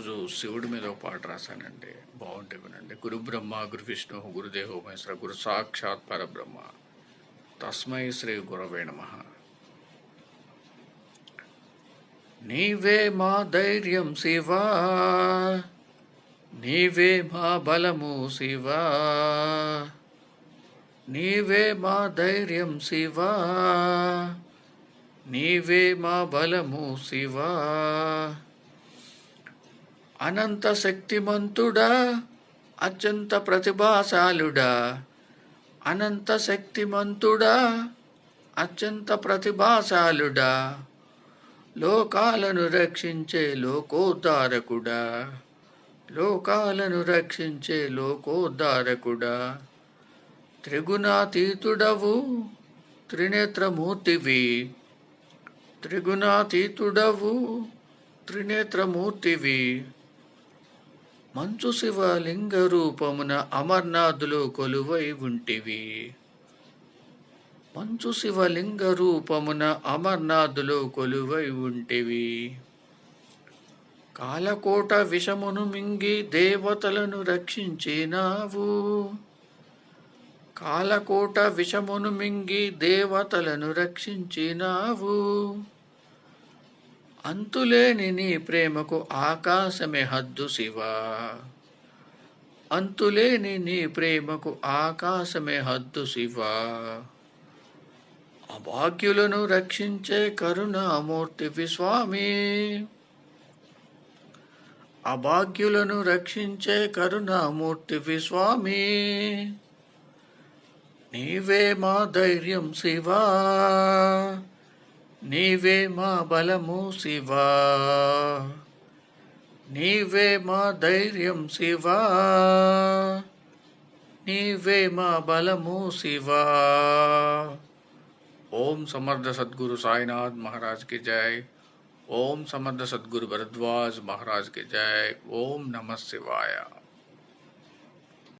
ఈరోజు శివుడి మీద ఒక పాట రాశానండి. బాగుంటే వినండి. గురు బ్రహ్మ గురు విష్ణు గురుదేవ మహేశ్వర గురు సాక్షాత్ పరబ్రహ్మ. తస్మై శ్రీ గురవే నమ. నీవే మా ధైర్యం శివా. నీవే మా బలము శివా. నీవే మా ధైర్యం శివా. నీవే మా బలము శివా. అనంత శక్తిమంతుడా అత్యంత ప్రతిభాశాలుడా. అనంత శక్తిమంతుడా అత్యంత ప్రతిభాశాలుడా. లోకాలను రక్షించే లోకోద్ధారకుడా. లోకాలను రక్షించే లోకోద్ధారకుడా. త్రిగుణాతీతుడవు త్రినేత్రమూర్తివి. త్రిగుణాతీతుడవు త్రినేత్రమూర్తివి. మంచు శివలింగ రూపమున అమర్నాథులు కొలువై ఉంటివి. మంచు శివలింగ రూపమున అమర్నాథులు కొలువై ఉంటివి. కాలకోట విషమును మింగి దేవతలను రక్షించినావు. కాలకోట విషమును మింగి దేవతలను రక్షించినావు. అంతులేని నీ ప్రేమకు ఆకాశమే హద్దు శివా. అంతులేని నీ ప్రేమకు ఆకాశమే హద్దు శివా. అభాగ్యులను రక్షించే కరుణామూర్తివి స్వామి అభాగ్యులను రక్షించే కరుణామూర్తివి స్వామి నీవే మా ధైర్యం శివా. నీవే మా బలము శివా నీవే మా ధైర్యం శివా నీవే మా బలము శివా ఓం సమర్థ సద్గురు సాయినాథ్ మహారాజ్ की जय ఓం సమర్థ సద్గురు భరద్వాజ్ మహారాజ్ की जय ఓం నమ శివాయ